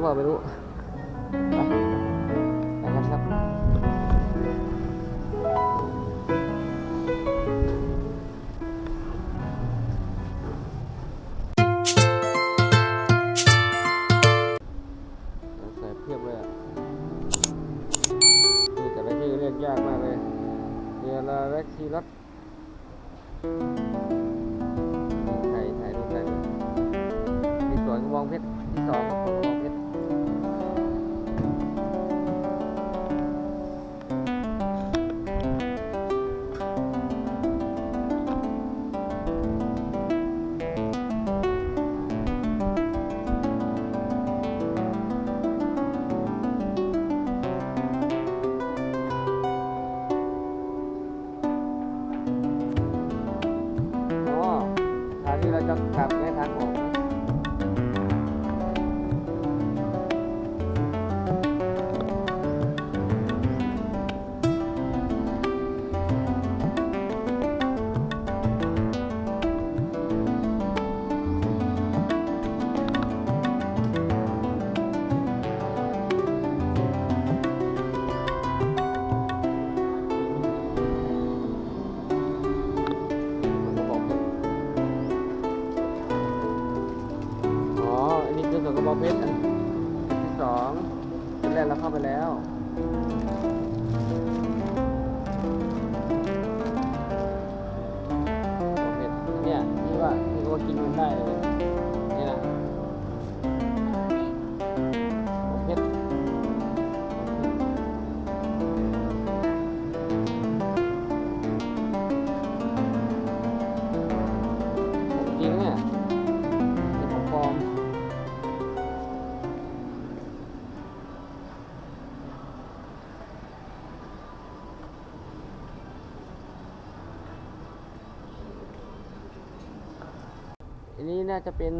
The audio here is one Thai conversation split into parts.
ทัวร์หรือเปล่าไม่รู้ไปไปกันครับใส่เพียบเลยอะคือแต่ละชื่เรียกยากมากเลยเรียลาเร็กซีรัสถ่ายถ่ายรูปได้ด้วยมีสวนกระบองเพชรที่สองครับสวนกระบองเพชร นนี้น่าจะเป็น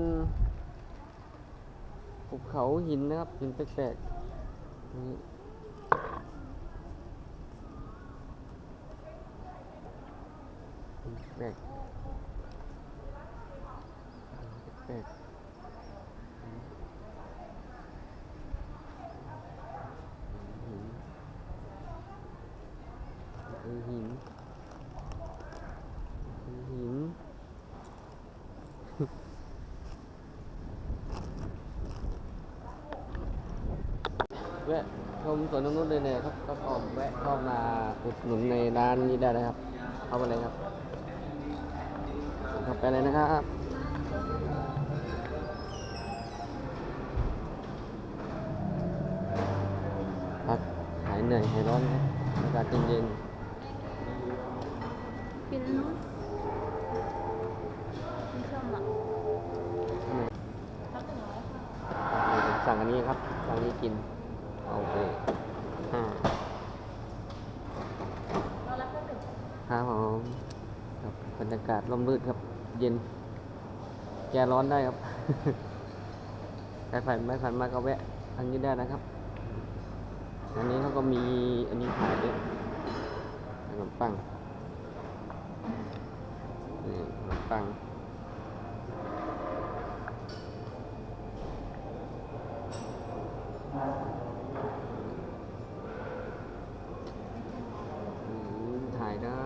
ภูเขาหินนะครับหินแปลกๆนี่หินแปลกแปลกหินคือหินคือหิน แวะ ชมสวนนงนุษย์เลยเนี่ยครับก็ก็แวะเข้ามาอุดหนุนในร้านนี้ได้เลยครับ เข้าไปเลยครับเข้าไปเลยนะครับพักหายเหนื่อยหายร้อนครับอากาศเย็นกินนู้นไม่ชอบหรอกๆรับหน่อยเดี๋ยวผมสั่งอันนี้ครับสั่งอันนี้กิน โอเคห้าเรารับก็ถึงครับผมครับบรรยากาศร่มรื่นครับ เย็น แกร้อนได้ครับ ใครผ่านไม่ผ่านมาก็แวะทางนี้ได้นะครับ อันนี้เขาก็มีอันนี้ขายด้วยขนมปังนี่ขนมปังอืมถ่ายได้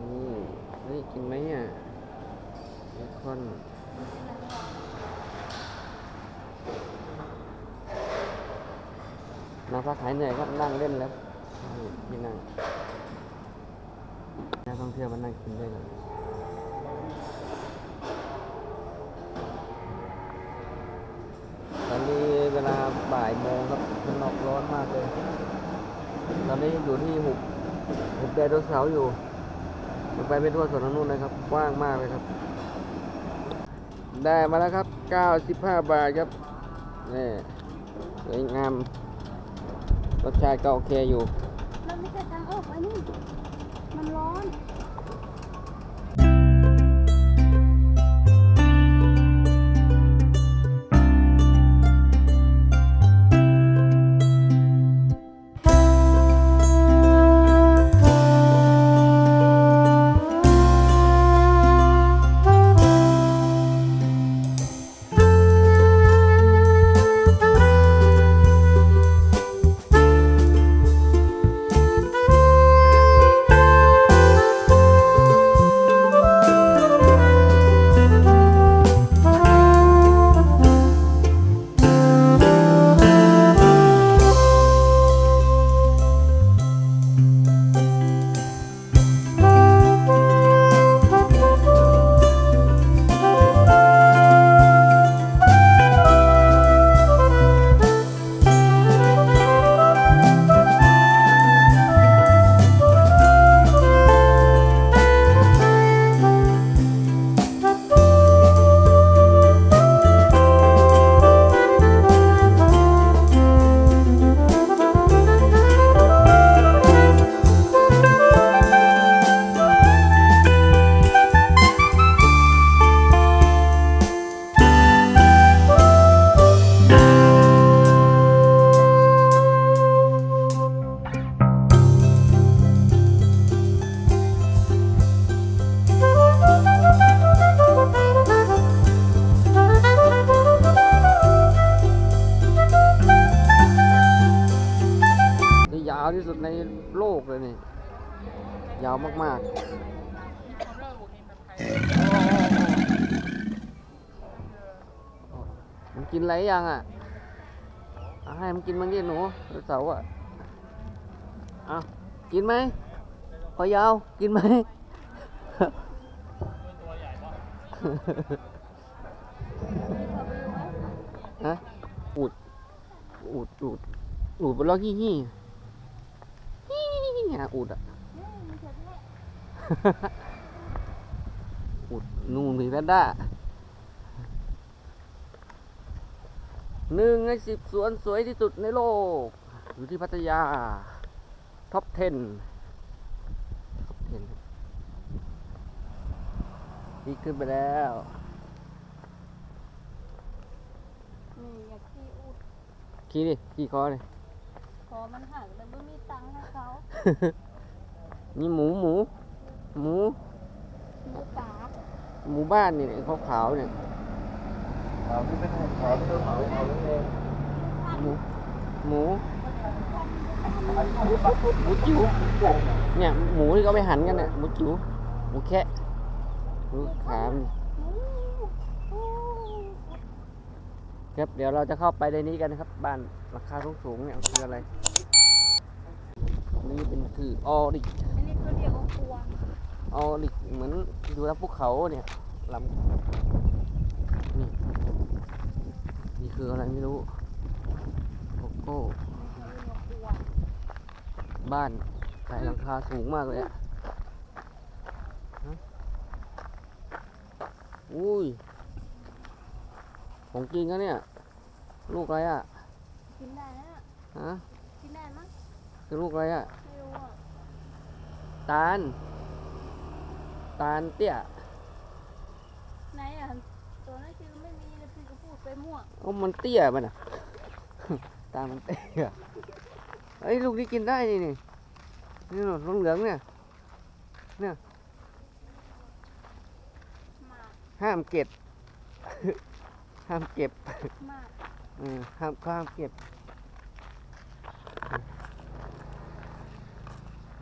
นี่เฮ้ย กินไหมอะเบคอนนา พักหายเหนื่อยครับนั่งเล่นแล้วนี่นั่งนักท่องเที่ยวมานั่งกินได้เลยตอนนี้เวลาบ่ายโมงครับมันนอกร้อนมากเลย ตอนนี้อยู่ที่หุบหุบไดโนเสาร์อยู่ยังไปไม่ทั่วสวนนงนุษย์นะครับกว้างมากเลยครับ ได้มาแล้วครับ 95 บาทครับนี่สวยงาม รสชาติก็โอเคอยู่ มันไม่ใช่ทางออกไอ้นี่ มันร้อน อะไรยังอะเอาให้มันกินมันดิหนูไดโนเสาร์อะเอากินไหมพอยาวกินไหมฮะอูดอูดอูดอูดบนล้อขี้หี้ฮี่ฮะอูดอะอุดนู่นมีแพนด้า หนึ่งในสิบสวนสวยที่สุดในโลก อยู่ที่พัทยา ท็อป 10 ท็อป 10 นี่ขึ้นไปแล้วนี่อยากขี่อูดขี่ดิขี่คอดิขอมันหักแต่ไม่มีตังค์ให้เขานี่หมูหมู หมูหมูป่าหมูบ้านนี่ขาวขาวๆเนี่ย หมูหมูหมูจิ๋วเนี่ยหมูที่เขาไปหั่นกันน่ะหมูจิ๋วหมูแคะหมูขามนครับเดี๋ยวเราจะเข้าไปในนี้กันนะครับ บ้านราคาสูงๆเนี่ยคืออะไรนี่เป็นคือออริกอันนี้เขาเรียกว่าพวงออริกเหมือนดูแล้วภูเขาเนี่ยลำนี่นี่ คืออะไรไม่รู้โกโก้เขาเรียกว่าพวงบ้านใส่หลังคาสูงมากเลยอะฮะอุ้ย ของจริงนะเนี่ย ลูกอะไรอะกินได้นะฮะกินได้มั้งคือลูกอะไรอะไม่รู้อะตาล ตาลเตี้ยไหนอะตัวนั้นคือไม่มีเลยพี่ก็พูด ไปมั่วโอ้มันเตี้ยมันอะ ตาลมันเตี้ยเอ้ยลูกนี้กินได้นี่นี่นี่หนูเหลืองๆเนี่ยหมากห้ามเก็บ ห้ามเก็บหมากเออห้ามเขาห้ามเก็บ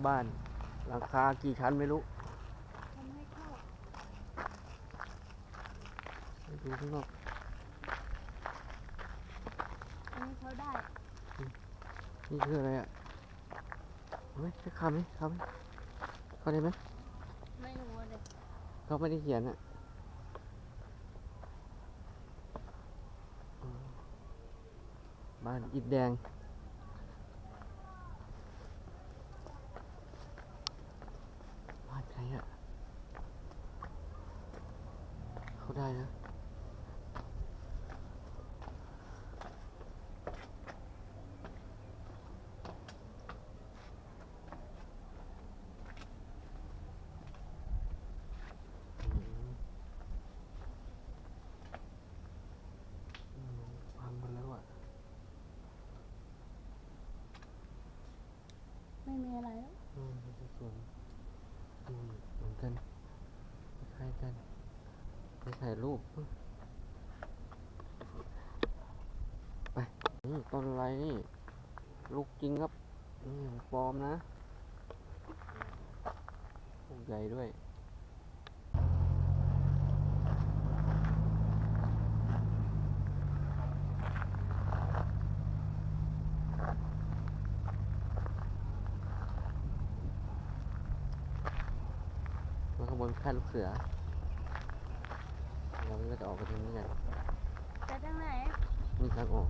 บ้านหลังคากี่ชั้นไม่รู้ ทำให้เข้าไปดูข้างนอก อันนี้เขาได้ นี่คืออะไรอะเฮ้ยจะเข้าไหมเข้าไหมเข้าได้ไหมไม่รู้เลยเขาไม่ได้เขียนอะอืมบ้านอิฐแดง บ้านใครอะ เขาได้นะ อืมพังหมดแล้วอะ ไม่มีอะไรแล้ว อืมมันจะส่วนอืมเหมือนกันคล้ายๆกันไปถ่ายรูปไปนี่ ต้นอะไรนี่ลูกจริงครับนี่ของปลอมนะลูกใหญ่ด้วยแล้วข้างบนค่ายลูกเสือเราก็จะออกไปทางนี้กันไปทางไหนนี่ทางออก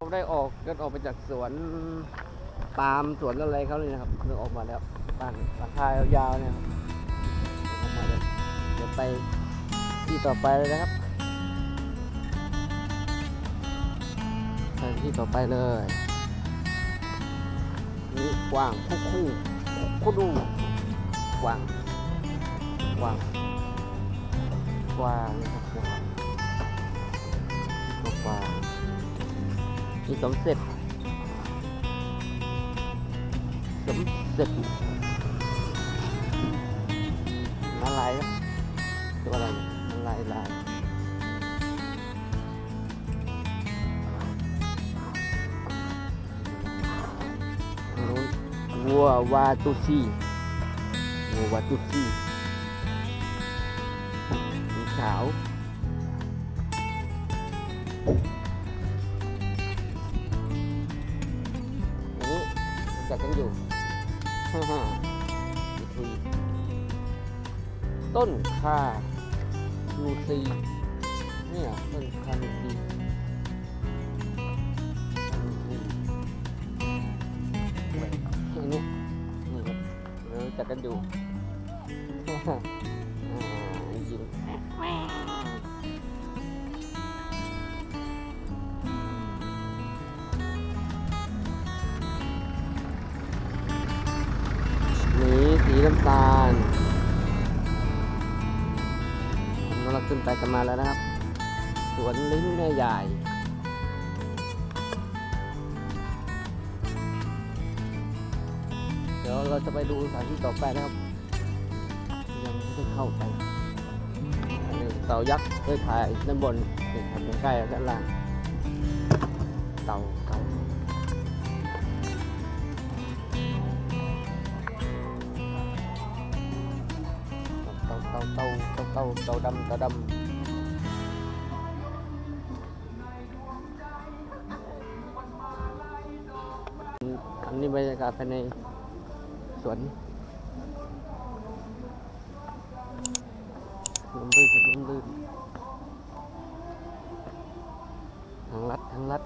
เรา ได้ออกเดินออกไปจากสวนปาล์มสวนอะไรเขาเลยนะครับเดินออกมาแล้วบ้านราคายาวๆเนี่ยครับเดินออกมาเลยเดี๋ยวไปที่ต่อไปเลยนะครับไปที่ต่อไปเลยนี่กว้างคู่คู่คู่ดูกว้างกว้างกว้างนะครับกว้างกว้างีสมเสร็จ สมเสร็จมาลายครับตัวอะไรเนี่ยมาลายลายตรงนู้นวัววาตุซีวัววาตุซีสีขาว รู้จักกันอยู่ฮ่าฮ่าอีทุยต้นคานูซีเนี่ยต้นคานูซีคานูซีอันนี้นี่ครับเรารู้จักกันอยู่ มาแล้วนะครับ สวนลิ้นแม่ใหญ่เดี๋ยวเราจะไปดูสถานที่ต่อไปนะครับ ยังไม่ได้เข้าไปเต่ายักษ์เคยถ่ายด้านบนเห็นครับใกล้ด้านล่างเต่าเต่าเต่าเต่าเต่าเต่าเต่าดำเต่าดำ บรรยากาศภายในสวนลมลื่นลมลื่นทางลัดทางลัด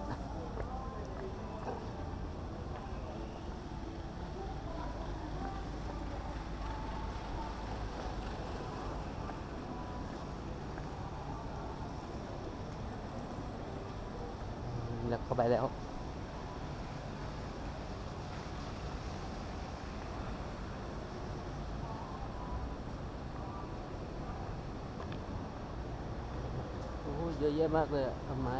เลือกเข้าไปแล้ว โอ้ย เยอะมากเลยอะต้นไม้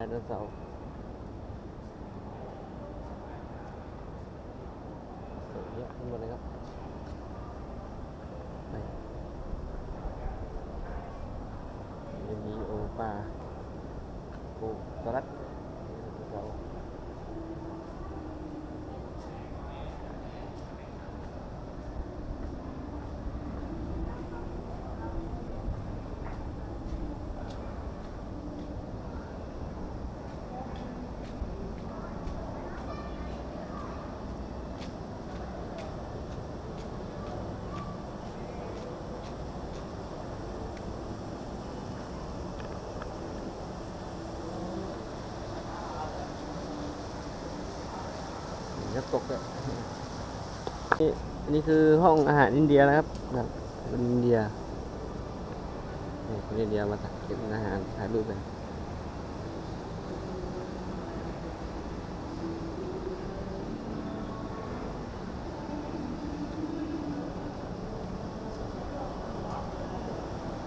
来的早 ตกเลยนี่อันนี้คือห้องอาหารอินเดียนะครับแบบเป็นอินเดียนี่คนอินเดียมาตักกินอาหารถ่ายรูปกัน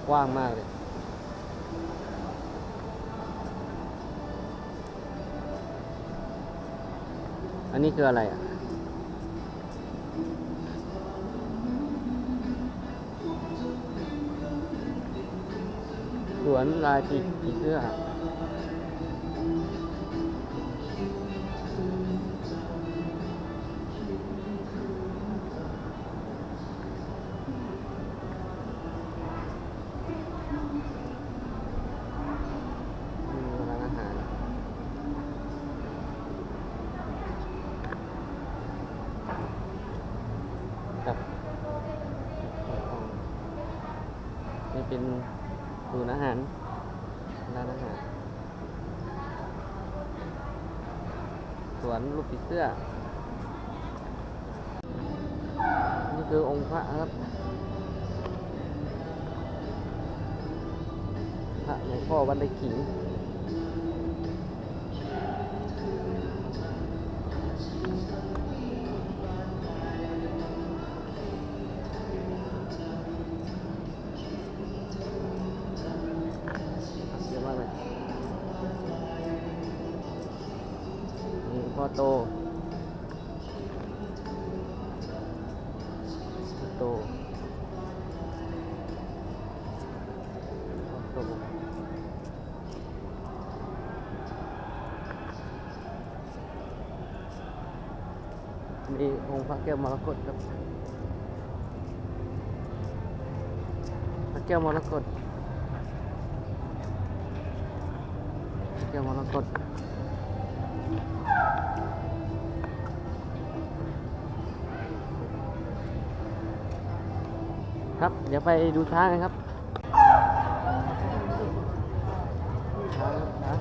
กว้างมากเลย อันนี้คืออะไรอะ สวนลายผีผีเสื้อ เสื้อ แก้วมรกตครับพระแก้วมรกตแก้วมรกตครับ เดี๋ยวไปดูช้างกันครับช้างครับช้าง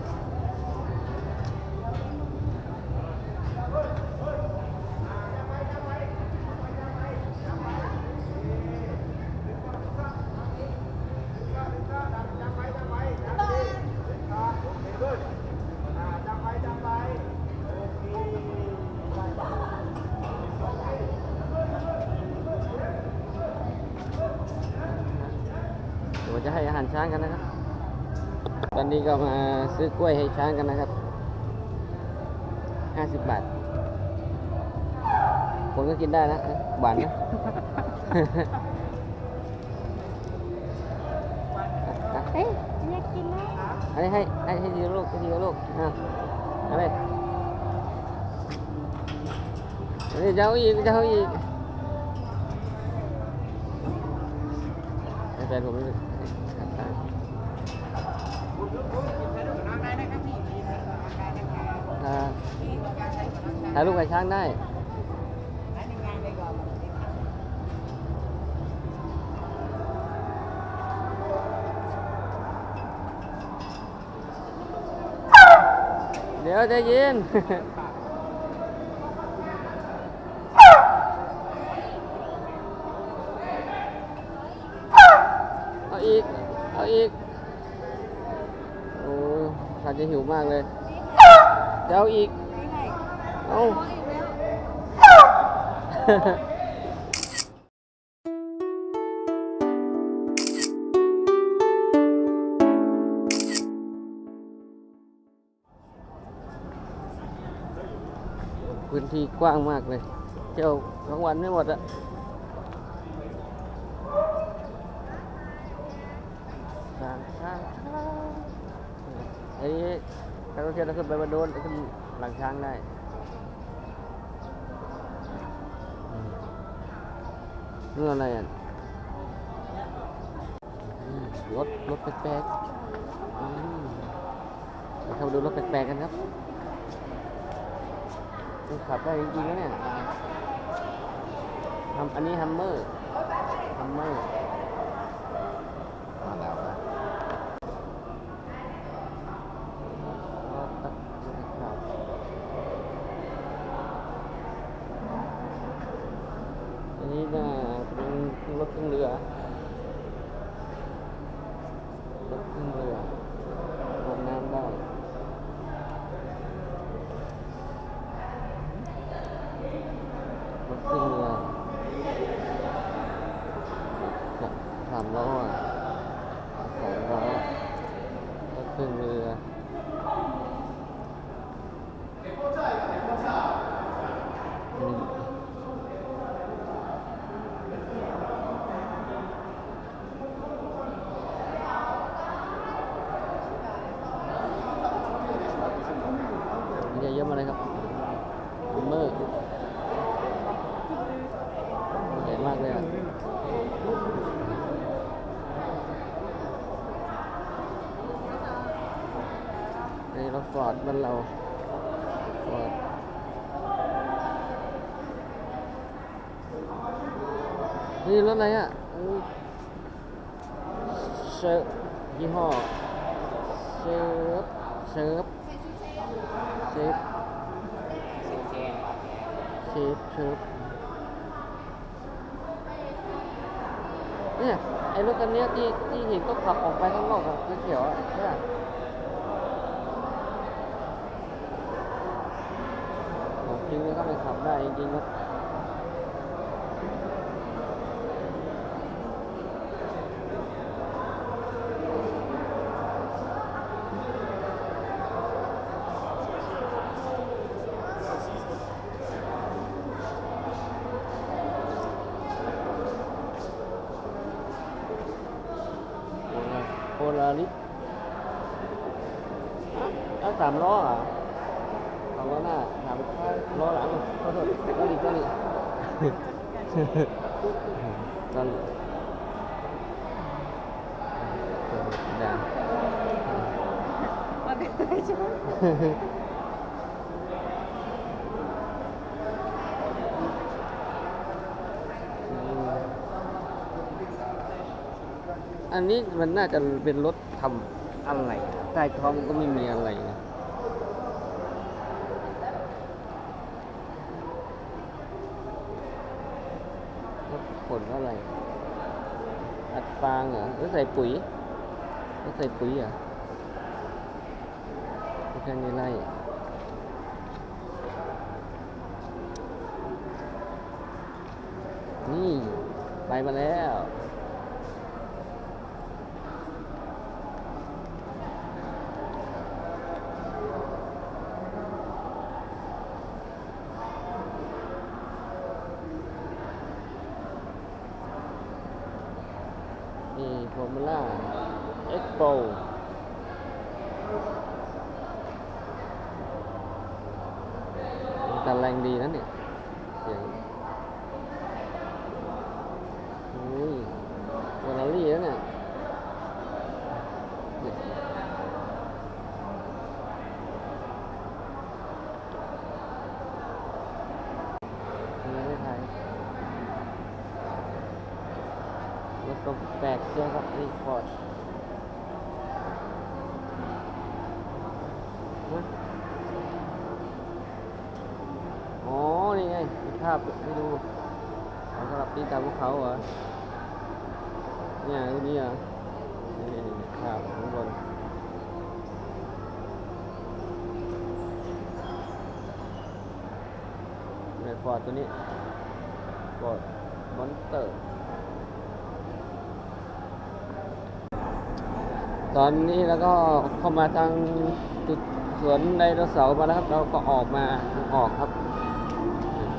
เดี๋ยวจะให้อาหารช้างกันนะครับ ตอนนี้ก็มา ซื้อกล้วยให้ช้างกันนะครับห้าสิบบาท คนก็กินได้นะ หวานนะ เฮ้ยอยากกินนะอันนี้ให้ให้ให้ทีละลูกให้ทีละลูกอะเอะไรอันนี้จะเอาอีกจะเอาอีกให้แฟนผมนี่ครับอ่า ถ่ายรูปกับช้างได้เดี๋ยวจเย็นเอาอีก เอาอีก โอ้ท่านจะหิวมากเลยเจะเอาอีก เอาพื้นที่กว้างมากเลยเที่ยวทั้งวันไม่หมดอะช้างช้างช้างไอ้นี้นักท่องเที่ยวเราขึ้นไปบนโดนขึ้นหลังช้างได้ นี่อะไรอะรถรถแปลกๆมเดี๋ยวเข้าดูรถแปลกๆกันครับขับได้จริงๆนะเนี่ยทำอันนี้ฮัมเมอร์ฮัมเมอร์มาแล้วนะอันนี้น่าเป็นรถเครื่องเรือรถเครื่องเรือลงน้ำได้ รถเครื่องเรือสสามล้ออะสองล้อรถเครื่องเรืออืมนี่เยอะมาเลยครับเมอร์ ใหญ่มากเลยอะนี่รถฟอร์ดบ้านเราฟอร์ดนี่ร ถอะไรอะเชิร์ฟยี่ห้อเชิร์ฟเชิร์ฟเชฟเชฟเชิร์ฟเเนี่ยไอ้รถคันนี้ที่ที่เห็นก็ขับออกไปข้างนอกกับเขียวอะเนี่ยจริงแล้วก็ไปขับได้จริงๆครับ โพลาริสอะสามล้อเหรอะสามล้อหน้าสามล้อหลังขอโทษก็ดีก็ดี ตอนด่ามาเป็นไรใช่ไหมอันนี้มันน่าจะเป็นรถทำอะไรใต้ท้องมันก็ไม่มีอะไรนะรถขนอะไร อัด ฟางเหรอหรือใส่ปุ๋ยหรือใส่ปุ๋ยเหรอแค่นี้ไล่นี่ ไปมาแล้ว นี่ฟอร์มูล่าเอ็กโปแต่แรงดีนะเนี่ย เสียงอุ้ยเวลารี่แล้วเนี่ยเนี่ยยังไม่ได้ถ่าย รถก็แปลกเยอะครับรีพอร์ตอ๋อ นี่ไงมี ภาพให้ดูเอาสำหรับปีนตามภูเขาเหรอ เนี่ยรูปนี้เหรอนี่ภาพข้างบนในฟอร์ดตัวนี้ฟอร์ดมอนเตอร์ ตอนนี้แล้วก็เข้ามาทางจุดสวนไดโนเสาร์มาแล้วครับ เราก็ออกมาออกครับ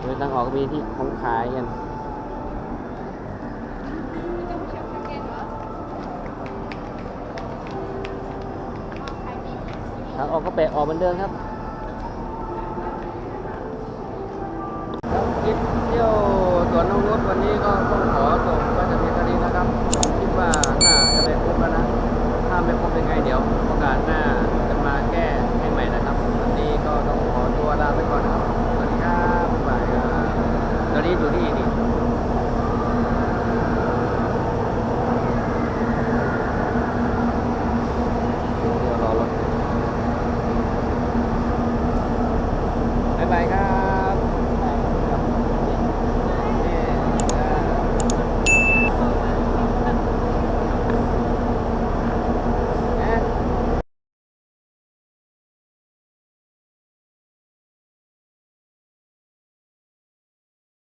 โดยทางออกมีที่ของขายกันทางออกก็แปะออกเหมือนเดิมครับครับคลิปเที่ยวสวนนงนุชวันนี้ก็ต้องขอ